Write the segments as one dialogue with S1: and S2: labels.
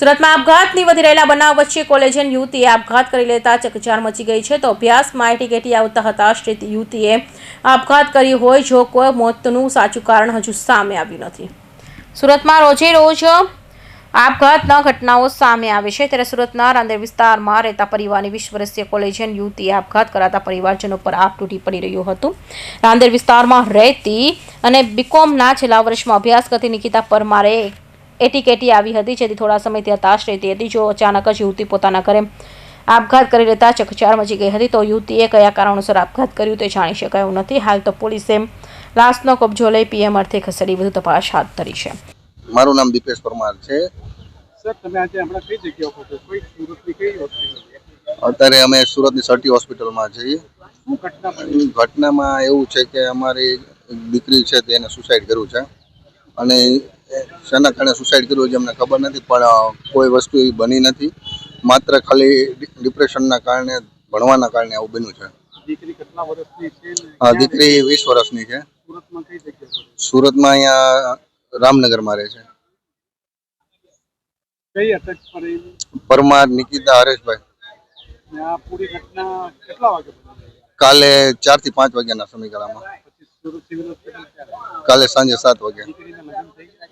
S1: સુરતમાં આપઘાતની વધી રહેલા બનાવ વચ્ચે કોલેજન યુવતીએ આપઘાત કરી લેતા ચકચાર મચી ગઈ છે તો અભ્યાસમાં એટીકેટી આવતા હતાશ્રિત યુવતીએ આપઘાત કરી હોય જો કોઈ મોતનું સાચું કારણ હજુ સામે આવ્યું નથી. સુરતમાં રોજે રોજ આપઘાતના ઘટનાઓ સામે આવે છે ત્યારે સુરતના રાંદેર વિસ્તારમાં રહેતા પરિવારની વીસ વર્ષીય કોલેજિયન યુવતીએ આપઘાત કરાતા પરિવારજનો પર આપ તૂટી પડી રહ્યું હતું. રાંદેર વિસ્તારમાં રહેતી અને બીકોમના છેલ્લા વર્ષમાં અભ્યાસ કરતી નિકિતા પરમારે એટીકેટી આવી હતી જેથી થોડા સમયથી હતાશ રહેતી હતી જો અચાનક જ યુવતી પોતાના ઘરે આપઘાત કરી લેતા ચકચાર મચી ગઈ હતી તો યુવતીએ કયા કારણોસર આપઘાત કર્યું તે જાણી શકાયું નથી. હાલ તો પોલીસે લાશનો કબજો લઈ પીએમ અર્થે ખસેડી વધુ તપાસ હાથ ધરી છે.
S2: મારું નામ દીપેશ પરમાર છે.
S3: સર તમે આજે હમણાં કઈ જગ્યા ઉપર છો? કોઈ સુરતની કઈ હોસ્પિટલ?
S2: અત્યારે અમે સુરતની સર્ટી હોસ્પિટલમાં છીએ.
S3: શું ઘટના બની?
S2: ઘટનામાં એવું છે કે અમારી દીકરી છે તેને સુસાઇડ કર્યું છે. અને શેના કારણે સુસાઇડ કર્યું છે અમને ખબર નથી પણ કોઈ વસ્તુ એવી બની નથી. માત્ર ખાલી ડિપ્રેશનના કારણે ભણવાના કારણે આવું બન્યું છે. આ દીકરી વીસ વર્ષની છે.
S3: સુરતમાં
S2: અહીંયા રામનગરમાં રહે છે. પરમાર નિકિતા હરેશભાઈ. કાલે ચારથી પાંચ વાગ્યાના સમયગાળામાં. કાલે સાંજે સાત વાગે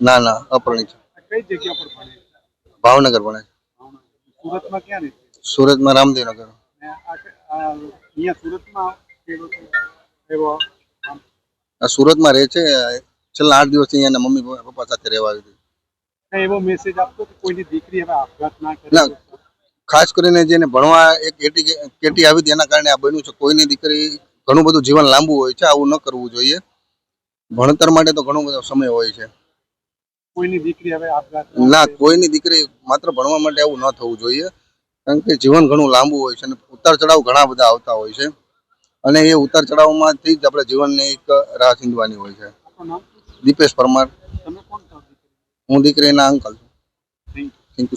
S2: ના ના
S3: અપરણિત કઈ જગ્યા પર ભણે
S2: ભાવનગર ભણે.
S3: સુરતમાં ક્યાં રહે
S2: સુરતમાં રામદેવનગર.
S3: અહીંયા સુરતમાં એવો
S2: સુરતમાં રહે છે. છેલ્લા આઠ દિવસથી અહીંયાના મમ્મી પપ્પા સાથે રહેવા આવી હતી
S3: એવો મેસેજ આપતો કે કોઈની દીકરી હવે આપઘાત ના
S2: ના.
S3: કરે
S2: ખાસ કરીને જેને ભણવા એક કેટી કેટી આવી હતી એના કારણે આ બન્યું છે. કોઈની દીકરી ઘણું બધું જીવન લાંબુ હોય છે આવું ન કરવું જોઈએ. ભણતર માટે તો ઘણો બધો સમય હોય છે.
S3: કોઈની દીકરી હવે આપઘાત
S2: ના કોઈની દીકરી માત્ર ભણવા માટે આવું ન થવું જોઈએ કારણ કે જીવન ઘણું લાંબુ હોય છે અને ઉતાર ચઢાવ ઘણા બધા આવતા હોય છે. અને એ ઉતાર ચઢાવમાંથી જ આપણે જીવનની એક રાહ ચીંધવાની હોય છે. દીપેશ પરમાર. હું દીકરીના અંકલ છું.
S3: Thank you
S2: thank you